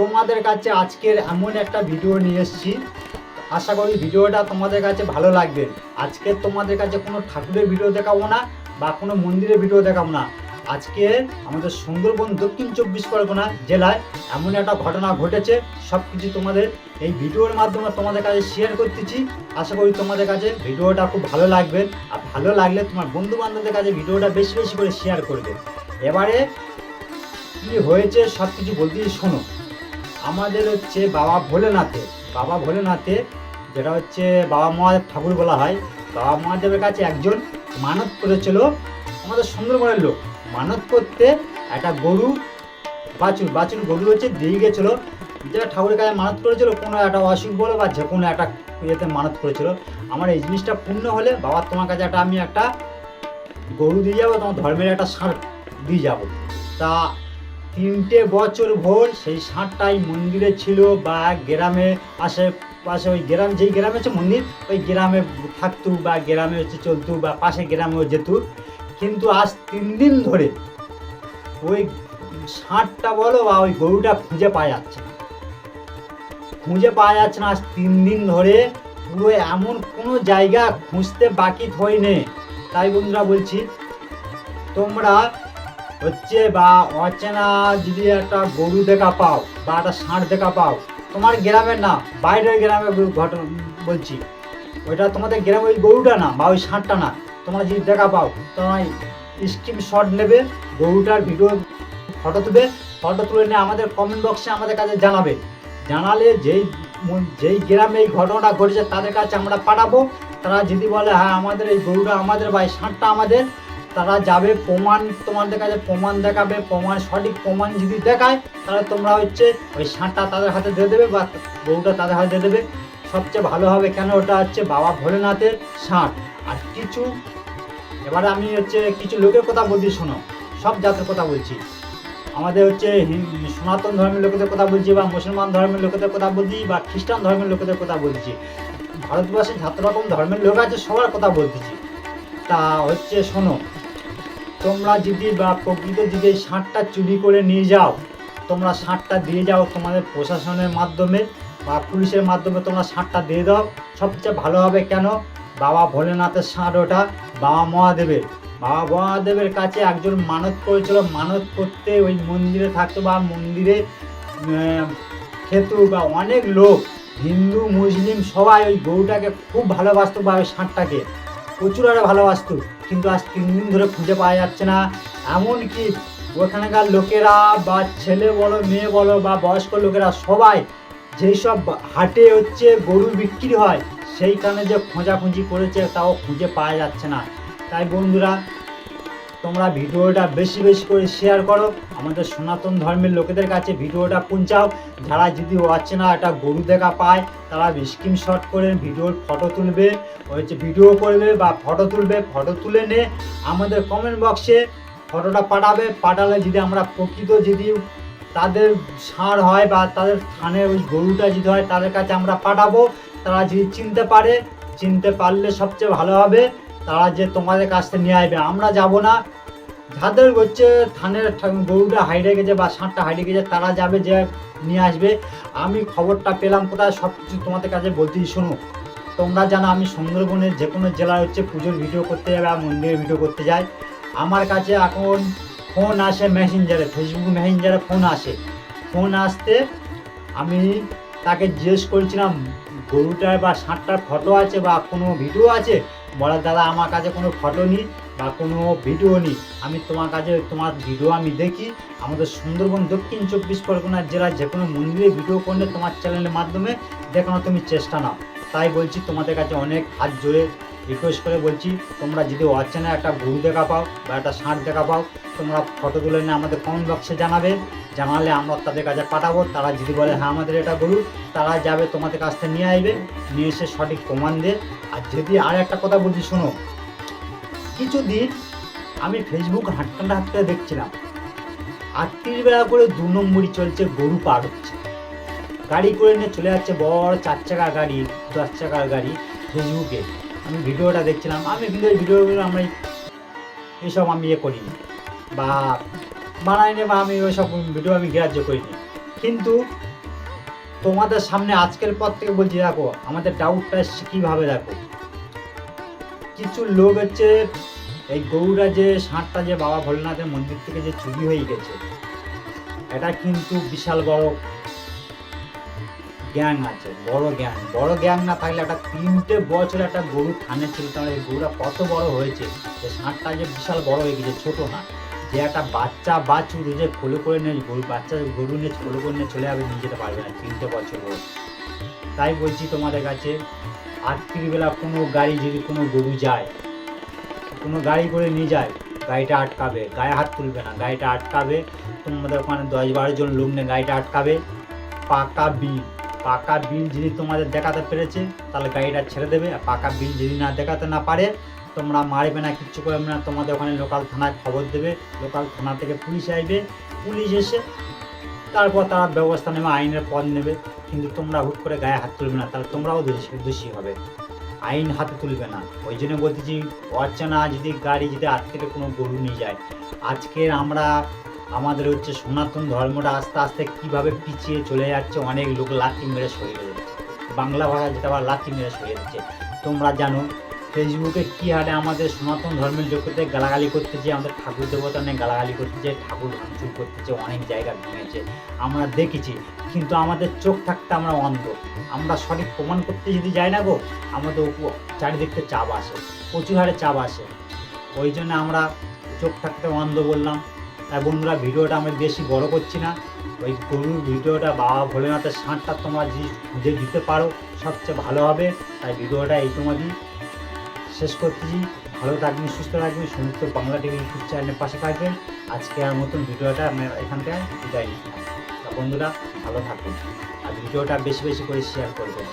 তোমাদের কাছে আজকের এমন একটা ভিডিও নিয়ে এসেছি। আশা করি ভিডিওটা তোমাদের কাছে ভালো লাগবে। আজকে তোমাদের কাছে কোনো ঠাকুরের ভিডিও দেখাবো না বা কোনো মন্দিরের ভিডিও দেখাবো না। আজকে আমাদের সুন্দরবন দক্ষিণ চব্বিশ পরগনা জেলায় এমন একটা ঘটনা ঘটেছে। সব কিছু তোমাদের এই ভিডিওর মাধ্যমে তোমাদের কাছে শেয়ার করতেছি। আশা করি তোমাদের কাছে ভিডিওটা খুব ভালো লাগবে। আর ভালো লাগলে তোমার বন্ধু বান্ধবদের কাছে ভিডিওটা বেশি বেশি করে শেয়ার করবে। এবারে কি হয়েছে সব কিছু বলতেই শোনো। আমাদের হচ্ছে বাবা ভোলেনাথে বাবা ভোলেনাথে যেটা হচ্ছে বাবা মহাদেব ঠাকুর বলা হয়, বাবা মহাদেবের কাছে একজন মানত করেছিল আমাদের সুন্দরবনের লোক। মানত করতে একটা গরু, বাছুর বাছুর গরু হচ্ছে দিয়ে গেছিল। যেটা ঠাকুরের কাছে মানত করেছিল, কোনো একটা অসুখ বলো বা যে কোনো একটা ইয়েতে মানত করেছিল। আমার এই জিনিসটা পূর্ণ হলে বাবা তোমার কাছে একটা আমি একটা গরু দিয়ে যাব, তোমার ধর্মের একটা ষাঁড় দিয়ে যাব। তা তিনটে বছর ভোর সেই ষাঁড়টাই মন্দিরে ছিল বা গ্রামে আশেপাশে ওই গ্রাম, যেই গ্রামে আছে মন্দির, ওই গ্রামে থাকতু বা গ্রামে হচ্ছে চলতু বা পাশে গ্রামেও যেত। কিন্তু আজ তিন দিন ধরে ওই ষাঁড়টা বলো বা ওই গরুটা খুঁজে পাওয়া যাচ্ছে না। খুঁজে পাওয়া যাচ্ছে না আজ তিন দিন ধরে। পুরো এমন কোনো জায়গা খুঁজতে বাকি থইনে তাই বন্ধুরা বলছি, তোমরা হচ্ছে বা অচেনা যদি একটা গরু দেখা পাও বা একটা ষাঁড় দেখা পাও, তোমার গ্রামের না, বাইরের গ্রামে ঘটনা বলছি, ওইটা তোমাদের গ্রামে ওই গরুটা না বা ওই ষাঁড়টা না, তোমরা যদি দেখা পাও, তোমার স্ক্রিন শট নেবে, গরুটার ভিডিও ফটো তুলবে ফটো তুলে নিয়ে আমাদের কমেন্ট বক্সে আমাদের কাছে জানাবে। জানালে যেই যেই গ্রামে এই ঘটনাটা ঘটেছে তাদের কাছে আমরা পাঠাবো। তারা যদি বলে হ্যাঁ আমাদের এই গরুটা আমাদের বা এই ষাঁড়টা আমাদের তারা যাবে, প্রমাণ তোমাদের কাছে প্রমাণ দেখাবে, প্রমাণ, সঠিক প্রমাণ যদি দেখায়, তাহলে তোমরা হচ্ছে ওই ষাঁড়টা তাদের হাতে দিয়ে দেবে বা বউটা তাদের হাতে দিয়ে দেবে। সবচেয়ে ভালো হবে কেন? ওটা হচ্ছে বাবা ভোলেনাথের ষাঁড় আর কিছু, এবারে আমি হচ্ছে কিছু লোকের কথা বলছি, শোনো। সব জাতের কথা বলছি। আমাদের হচ্ছে সনাতন ধর্মের লোকেদের কথা বলছি বা মুসলমান ধর্মের লোকেদের কথা বলছি বা খ্রিস্টান ধর্মের লোকেদের কথা বলছি। ভারতবর্ষে যত রকম ধর্মের লোক আছে, সবার কথা বলতেছি। তা হচ্ছে শোনো তোমরা যদি বা প্রকৃত যদি এই ষাঁড়টা চুরি করে নিয়ে যাও, তোমরা ষাঁড়টা দিয়ে যাও তোমাদের প্রশাসনের মাধ্যমে বা পুলিশের মাধ্যমে তোমরা ষাঁড়টা দিয়ে দাও। সবচেয়ে ভালো হবে কেন? বাবা ভোলেনাথের ষাঁড় ওটা, বাবা মহাদেবের। বাবা মহাদেবের কাছে একজন মানত করেছিল। মানত করতে ওই মন্দিরে থাকতো বা মন্দিরে খেত বা অনেক লোক, হিন্দু, মুসলিম সবাই ওই গরুটাকে খুব ভালোবাসতো বা ওই ষাঁড়টাকে প্রচুর আরে ভালোবাসতো। কিন্তু আজ তিন দিন ধরে খুঁজে পাওয়া যাচ্ছে না। এমনকি ওখানকার লোকেরা বা ছেলে বলো, মেয়ে বলো বা বয়স্ক লোকেরা সবাই যেই সব হাটে হচ্ছে গরু বিক্রি হয় সেইখানে যে খোঁজাখুঁজি করেছে, তাও খুঁজে পাওয়া যাচ্ছে না। তাই বন্ধুরা তোমরা ভিডিওটা বেশি বেশি করে শেয়ার করো। আমাদের সনাতন ধর্মের লোকেদের কাছে ভিডিওটা পৌঁছাও। যারা যদি না একটা গরু দেখা পায়, তারা স্ক্রিনশট করে ভিডিওর ফটো তুলবে। হচ্ছে ভিডিও করবে বা ফটো তুলবে। ফটো তুলে নে আমাদের কমেন্ট বক্সে ফটোটা পাঠাবে। পাঠালে যদি আমরা প্রকৃত যদি তাদের ষাঁড় হয় বা তাদের থানের ওই গরুটা যদি হয়, তাদের কাছে আমরা পাঠাবো। তারা যদি চিনতে পারে, চিনতে পারলে সবচেয়ে ভালো হবে। তারা যে তোমাদের কাছ থেকে নিয়ে আসবে, আমরা যাব না। যাদের হচ্ছে থানের ঠা- গরুটা হাইডে গেছে বা ষাঁড়টা হাইডে গেছে, তারা যাবে যে নিয়ে আসবে। আমি খবরটা পেলাম কোথায় সব কিছু তোমাদের কাছে বলতেই শোনো। তোমরা জানো আমি সুন্দরবনের যে কোনো জেলায় হচ্ছে পুজোর ভিডিও করতে যাবে আর মন্দিরের ভিডিও করতে যাই। আমার কাছে এখন ফোন আসে মেসেঞ্জারে ফেসবুক মেসেঞ্জারে ফোন আসে। ফোন আসতে আমি তাকে জিজ্ঞেস করেছিলাম, গরুটার বা ষাঁড়টার ফটো আছে বা কোনো ভিডিও আছে? বলে, দাদা, আমার কাছে কোনো ফটো নেই বা কোনো ভিডিও নেই। আমি তোমার কাছে, তোমার ভিডিও আমি দেখি। আমাদের সুন্দরবন দক্ষিণ চব্বিশ পরগনার জেলার যে কোনো মন্দিরে ভিডিও করলে তোমার চ্যানেলের মাধ্যমে দেখানো তুমি চেষ্টা নাও। তাই বলছি, তোমাদের কাছে অনেক হাত জোরে রিকোয়েস্ট করে বলছি, তোমরা যদি অচেনা একটা গরু দেখা পাও বা একটা ষাঁড় দেখা পাও, তোমরা ফটো তুলে নিয়ে আমাদের কমেন্ট বক্সে জানাবে। জানালে আমরা তাদের কাছে পাঠাবো, তারা যদি বলে হ্যাঁ আমাদের এটা গরু, তারা যাবে তোমাদের কাছ থেকে নিয়ে আসবে, নিয়ে এসে সঠিক প্রমাণ দিয়ে আর যদি আর একটা কথা বলছি, শোনো। কিছুদিন আমি ফেসবুক হাঁটতে হাঁটতে দেখছিলাম, আটত্রিশ বেলা করে দু নম্বরই চলছে গরু পার হচ্ছে। গাড়ি করে নিয়ে চলে যাচ্ছে বড় চার চাকার গাড়ি, দশ চাকার গাড়ি ফেসবুকে আমি ভিডিওটা দেখছিলাম। আমি এই ভিডিওগুলো আমি এইসব আমি ইয়ে করিনি বা বানাইনি বা আমি ওইসব ভিডিও আমি গ্রাহ্য করিনি। কিন্তু তোমাদের সামনে আজকের পর থেকে বলছি, দেখো, আমাদের ডাউটটা এসছে কীভাবে, দেখো। কিছু লোক হচ্ছে এই গরুরা যে ষাঁড়টা যে, বাবা ভোলেনাথের মন্দির থেকে যে চুরি হয়ে গেছে, এটা কিন্তু বিশাল বড় গ্যাং আছে, বড় গ্যাং বড় গ্যাং না থাকলে একটা তিনটে বছর একটা গরু থানে ছিল, তাহলে এই গরুটা কত বড় হয়েছে? যে ষাঁড়টা যে বিশাল বড় হয়ে গেছে, ছোট না। যে একটা বাচ্চা বাছুর যে কোলে করে নিয়ে গরু, বাচ্চা গরু নিয়ে কোলে করে নিয়ে চলে যাবে নিয়ে যেতে পারবে না তিনটে বছর বয়স। তাই বলছি তোমাদের কাছে, রাত্রিবেলা কোনো গাড়ি যদি কোনো গরু যায়, কোনো গাড়ি করে নিয়ে যায়, গাড়িটা আটকাবে, গায়ে হাত তুলবে না, গাড়িটা আটকাবে, তোমাদের ওখানে দশ বারো জন লোক নিয়ে গাড়িটা আটকাবে, পাকা বিল। পাকা বিল যদি তোমাদের দেখাতে পেরেছে, তাহলে গাড়িটা ছেড়ে দেবে। আর পাকা বিল যদি না দেখাতে না পারে, তোমরা মারবে না, কিচ্ছু করবে না। তোমাদের ওখানে লোকাল থানায় খবর দেবে। লোকাল থানা থেকে পুলিশ আসবে। পুলিশ এসে তারপর তারা ব্যবস্থা নেবে, আইনের পথ নেবে। কিন্তু তোমরা হুট করে গায়ে হাত তুলবে না, তাহলে তোমরাও দোষী দোষী হবে। আইন হাতে তুলবে না। ওই জন্য বলতেছি অর্চনা যদি গাড়ি যদি আজ থেকে কোনো গরু নিয়ে যায় আজকে আমরা আমাদের হচ্ছে সনাতন ধর্মটা আস্তে আস্তে কীভাবে পিছিয়ে চলে যাচ্ছে, অনেক লোক লাথি মেরে সরিয়ে যাচ্ছে। বাংলা ভাষা যেটা, আবার লাথি মেরে সরিয়ে যাচ্ছে। তোমরা জানো, ফেসবুকে কী হারে আমাদের সনাতন ধর্মের লোকেদের গালাগালি করতেছে, আমাদের ঠাকুর দেবতা অনেক গালাগালি করতেছে, ঠাকুর ভাঙচুর করতেছে, অনেক জায়গা ভেঙেছে। আমরা দেখেছি, কিন্তু আমাদের চোখ থাকতে আমরা অন্ধ। আমরা সঠিক প্রমাণ করতে যদি যাই না গো, আমাদের চারিদিকতে চাপ আসে, প্রচুর হারে চাপ আসে। ওই জন্য আমরা চোখ থাকতে অন্ধ বললাম। তাই বন্ধুরা, ভিডিওটা আমি বেশি বড় করছি না। ওই গরুর ভিডিওটা বাবা ভোলেনাথের ষাঁড়টা তোমরা যে খুঁজে দিতে পারো, সবচেয়ে ভালো হবে। তাই ভিডিওটা এই তোমাদের শেষ করতেছি ভালো থাকবেন, সুস্থ থাকবেন, সমস্ত বাংলা টিভি ইউটিউব চ্যানেলের পাশে থাকবেন। আজকে আর মতন ভিডিওটা আমি এখান থেকে বিদায় নিচ্ছি। বন্ধুরা, ভালো থাকবেন। আর ভিডিওটা বেশি বেশি করে শেয়ার করবেন।